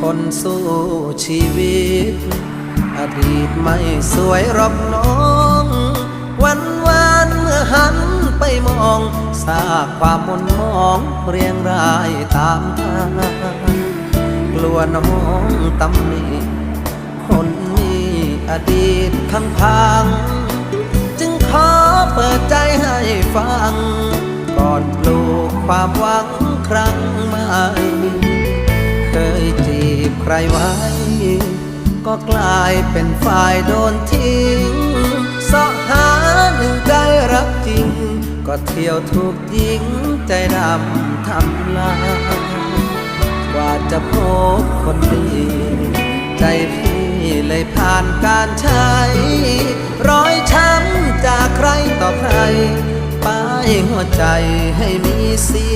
คนสู้ชีวิต อดีตไม่สวยรอกน้อง วันวานเมื่อหันไปมองซาความมนมองเรียงรายตามทางกลัวน้องตำหนิคนมีอดีตพังพังจึงขอเปิดใจให้ฟัง ก่อนปลูกความหวังครั้งใหม่ ใครไว้ ก็กลายเป็นฝ่ายโดนทิ้งเสาะหาหนึ่งใจรักจริง ก็เที่ยวถูกยิงใจดำทำลายกว่าจะพบคนดีใจพี่เลยผ่านการใช้รอยช้ำจากใครต่อใครป้ายหัวใจให้มีสี